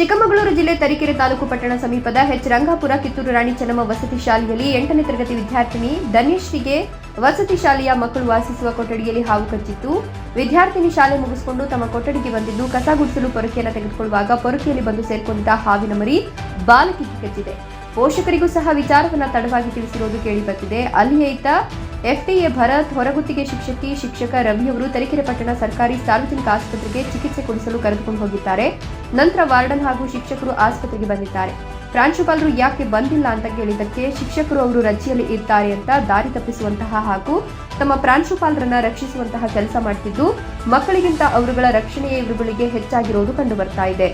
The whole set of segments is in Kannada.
ಚಿಕ್ಕಮಗಳೂರು ಜಿಲ್ಲೆ ತರೀಕೆರೆ ತಾಲೂಕು ಪಟ್ಟಣ ಸಮೀಪದ ಹೆಚ್ ರಂಗಾಪುರ, ಕಿತ್ತೂರು ರಾಣಿ ಚೆನ್ನಮ್ಮ ವಸತಿ ಶಾಲೆಯಲ್ಲಿ ಎಂಟನೇ ತರಗತಿ ವಿದ್ಯಾರ್ಥಿನಿ ಧನಿಶ್ರೀಗೆ ವಸತಿ ಶಾಲೆಯ ಮಕ್ಕಳು ವಾಸಿಸುವ ಕೊಠಡಿಯಲ್ಲಿ ಹಾವು ಕಚ್ಚಿತ್ತು. ವಿದ್ಯಾರ್ಥಿನಿ ಶಾಲೆ ಮುಗಿಸಿಕೊಂಡು ತಮ್ಮ ಕೊಠಡಿಗೆ ಬಂದಿದ್ದು, ಕಸ ಗುಡಿಸಲು ಪೊರಕೆಯನ್ನು ತೆಗೆದುಕೊಳ್ಳುವಾಗ ಪೊರಕೆಯಲ್ಲಿ ಬಂದು ಸೇರ್ಕೊಂಡಿದ್ದ ಹಾವಿನ ಮರಿ ಬಾಲಕಿಗೆ ಕಚ್ಚಿದೆ. ಪೋಷಕರಿಗೂ ಸಹ ವಿಚಾರವನ್ನ ತಡವಾಗಿ ತಿಳಿಸಿರುವುದು ಕೇಳಿಬಂದಿದೆ ಅಲ್ಲಿಯೇ ಇದ್ದ ಎಫ್ಟಿಎ ಭರತ್ ಹೊರಗುತ್ತಿಗೆ ಶಿಕ್ಷಕಿ, ಶಿಕ್ಷಕ ರವಿಯವರು ತರೀಕೆರೆ ಪಟ್ಟಣ ಸರ್ಕಾರಿ ಸಾರ್ವಜನಿಕ ಆಸ್ಪತ್ರೆಗೆ ಚಿಕಿತ್ಸೆ ಕೊಡಿಸಲು ಕರೆದುಕೊಂಡು ಹೋಗಿದ್ದಾರೆ. ನಂತರ ವಾರ್ಡನ್ ಹಾಗೂ ಶಿಕ್ಷಕರು ಆಸ್ಪತ್ರೆಗೆ ಬಂದಿದ್ದಾರೆ. ಪ್ರಾಂಶುಪಾಲರು ಯಾಕೆ ಬಂದಿಲ್ಲ ಅಂತ ಕೇಳಿದ್ದಕ್ಕೆ ಶಿಕ್ಷಕರು ಅವರು ರಜೆಯಲ್ಲಿ ಇರ್ತಾರೆ ಅಂತ ದಾರಿ ತಪ್ಪಿಸುವಂತಹ ಹಾಗೂ ತಮ್ಮ ಪ್ರಾಂಶುಪಾಲರನ್ನ ರಕ್ಷಿಸುವಂತಹ ಕೆಲಸ ಮಾಡ್ತಿದ್ದು, ಮಕ್ಕಳಿಗಿಂತ ಅವರುಗಳ ರಕ್ಷಣೆಯೇ ಇವರುಗಳಿಗೆ ಹೆಚ್ಚಾಗಿರೋದು ಕಂಡು ಬರ್ತಾ ಇದೆ.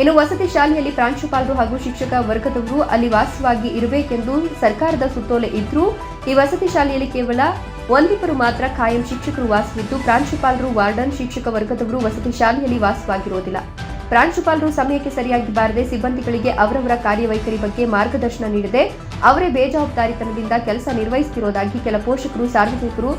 ಇನ್ನು ವಸತಿ ಶಾಲೆಯಲ್ಲಿ ಪ್ರಾಂಶುಪಾಲರು ಹಾಗೂ ಶಿಕ್ಷಕ ವರ್ಗದವರು ಅಲ್ಲಿ ವಾಸವಾಗಿ ಇರಬೇಕೆಂದು ಸರ್ಕಾರದ ಸುತ್ತೋಲೆ ಇದ್ರೂ ಈ ವಸತಿ ಶಾಲೆಯಲ್ಲಿ ಕೇವಲ ಒಂದಿಬ್ಬರು ಮಾತ್ರ ಕಾಯಂ ಶಿಕ್ಷಕರು ವಾಸವಿದ್ದು, ಪ್ರಾಂಶುಪಾಲರು, ವಾರ್ಡನ್, ಶಿಕ್ಷಕ ವರ್ಗದವರು ವಸತಿ ಶಾಲೆಯಲ್ಲಿ ವಾಸವಾಗಿರುವುದಿಲ್ಲ. ಪ್ರಾಂಶುಪಾಲರು ಸಮಯಕ್ಕೆ ಸರಿಯಾಗಿ ಬಾರದೆ ಸಿಬ್ಬಂದಿಗಳಿಗೆ ಅವರವರ ಕಾರ್ಯವೈಖರಿ ಬಗ್ಗೆ ಮಾರ್ಗದರ್ಶನ ನೀಡದೆ, ಅವರೇ ಬೇಜವಾಬ್ದಾರಿತನದಿಂದ ಕೆಲಸ ನಿರ್ವಹಿಸುತ್ತಿರುವುದಾಗಿ ಕೆಲ ಪೋಷಕರು, ಸಾರ್ವಜನಿಕರು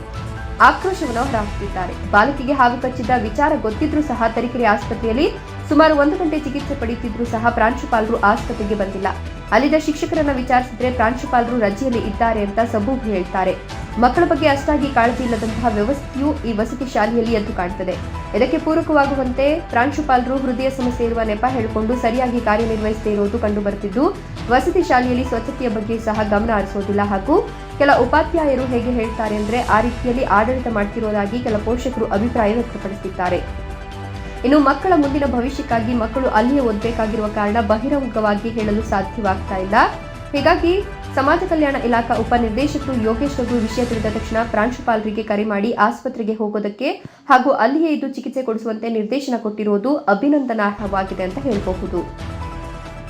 ಆಕ್ರೋಶವನ್ನು ಹೊರಹಾಕುತ್ತಿದ್ದಾರೆ. ಬಾಲಕಿಗೆ ಹಾವು ಕಚ್ಚಿದ್ದ ವಿಚಾರ ಗೊತ್ತಿದ್ರೂ ಸಹ ತರೀಕೆರೆ ಆಸ್ಪತ್ರೆಯಲ್ಲಿ ಸುಮಾರು ಒಂದು ಗಂಟೆ ಚಿಕಿತ್ಸೆ ಪಡೆಯುತ್ತಿದ್ರೂ ಸಹ ಪ್ರಾಂಶುಪಾಲರು ಆಸ್ಪತ್ರೆಗೆ ಬಂದಿಲ್ಲ. ಅಲ್ಲಿದ್ದ ಶಿಕ್ಷಕರನ್ನ ವಿಚಾರಿಸಿದ್ರೆ ಪ್ರಾಂಶುಪಾಲರು ರಜೆಯಲ್ಲಿ ಇದ್ದಾರೆ ಅಂತ ಸಬೂಬ್ ಹೇಳ್ತಾರೆ. ಮಕ್ಕಳ ಬಗ್ಗೆ ಅಷ್ಟಾಗಿ ಕಾಳಜಿ ಇಲ್ಲದಂತಹ ವ್ಯವಸ್ಥೆಯು ಈ ವಸತಿ ಶಾಲೆಯಲ್ಲಿ ಎದ್ದು ಕಾಣ್ತದೆ. ಇದಕ್ಕೆ ಪೂರಕವಾಗುವಂತೆ ಪ್ರಾಂಶುಪಾಲರು ಹೃದಯ ಸಮಸ್ಯೆ ಇರುವ ನೆಪ ಹೇಳಿಕೊಂಡು ಸರಿಯಾಗಿ ಕಾರ್ಯನಿರ್ವಹಿಸದೇ ಇರುವುದು ಕಂಡುಬರುತ್ತಿದ್ದು ವಸತಿ ಶಾಲೆಯಲ್ಲಿ ಸ್ವಚ್ಛತೆಯ ಬಗ್ಗೆ ಸಹ ಗಮನ ಹರಿಸೋದಿಲ್ಲ. ಹಾಗೂ ಕೆಲ ಉಪಾಧ್ಯಾಯರು ಹೇಗೆ ಹೇಳ್ತಾರೆ ಅಂದ್ರೆ ಆ ರೀತಿಯಲ್ಲಿ ಆಡಳಿತ ಮಾಡ್ತಿರೋದಾಗಿ ಕೆಲ ಪೋಷಕರು ಅಭಿಪ್ರಾಯ ವ್ಯಕ್ತಪಡಿಸಿದ್ದಾರೆ ಇನ್ನು ಮಕ್ಕಳ ಮುಂದಿನ ಭವಿಷ್ಯಕ್ಕಾಗಿ ಮಕ್ಕಳು ಅಲ್ಲಿಯೇ ಓದಬೇಕಾಗಿರುವ ಕಾರಣ ಬಹಿರಂಗವಾಗಿ ಹೇಳಲು ಸಾಧ್ಯವಾಗ್ತಾ ಇಲ್ಲ. ಹೀಗಾಗಿ ಸಮಾಜ ಕಲ್ಯಾಣ ಇಲಾಖಾ ಉಪನಿರ್ದೇಶಕರು ಯೋಗೇಶ್ ರಘು ವಿಷಯ ತಿಳಿದ ತಕ್ಷಣ ಪ್ರಾಂಶುಪಾಲರಿಗೆ ಕರೆ ಮಾಡಿ ಆಸ್ಪತ್ರೆಗೆ ಹೋಗೋದಕ್ಕೆ ಹಾಗೂ ಅಲ್ಲಿಯೇ ಇದ್ದು ಚಿಕಿತ್ಸೆ ಕೊಡಿಸುವಂತೆ ನಿರ್ದೇಶನ ಕೊಟ್ಟಿರುವುದು ಅಭಿನಂದನಾರ್ಹವಾಗಿದೆ ಅಂತ ಹೇಳಬಹುದು.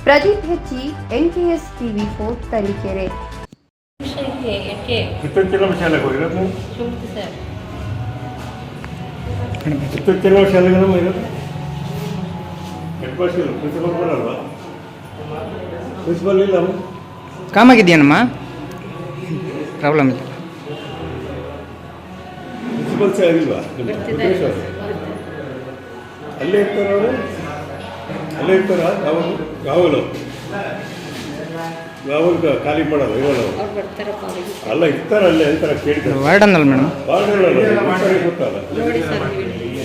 ಪ್ರದೀಪ್ ಹೆಚ್ಚಿ ಎನ್ಕೆಎಸ್ ಟಿವಿ ಫೋರ್ ತರೀಕೆರೆ. ಸುಮ್ನೆ ಸರ್ ಇತ್ತೀಚಿನ ಶಾಲೆಗೆ ನಮ್ಮ ಇರೋದು ಹೆಡ್ ಮಾಸ್ಟರ್ ಇಲ್ಲ ಪ್ರಿನ್ಸಿಪಲ್ ಬರಲ್ವಾ ಪ್ರಿನ್ಸಿಪಲ್ ಇಲ್ಲ ಕಾಮಾಗಿದೆಯೇನಮ್ಮ ಪ್ರಾಬ್ಲಮ್ ಇಲ್ಲ. ಪ್ರಿನ್ಸಿಪಲ್ ಸಹ ಆಗಿಲ್ವಾ? ಅಲ್ಲೇ ಇರ್ತಾರ ಅವರು? ಅಲ್ಲೇ ಇರ್ತಾರ? ಯಾವಾಗ ಯಾವಾಗಲೂ ಯಾವಾಗ ಖಾಲಿ ಮಾಡಲ್ಲ ಇರೋಲ್ಲ ಅವ್ರು. ಅವ್ರು ಬರ್ತಾರಪ್ಪ ಅವರಿಗೆ ಅಲ್ಲ ಇರ್ತಾರೆ ಅಲ್ಲೇ ಅಂತಾರ ಕೇಳ್ತಾರೆ ವಾರ್ಡನ್ ಅಲ್ಲ ಮೇಡಮ್ ಬಾರ್ಡರ್ ಗೊತ್ತಲ್ಲ. ನೋಡಿ ಸರ್ ನೀವು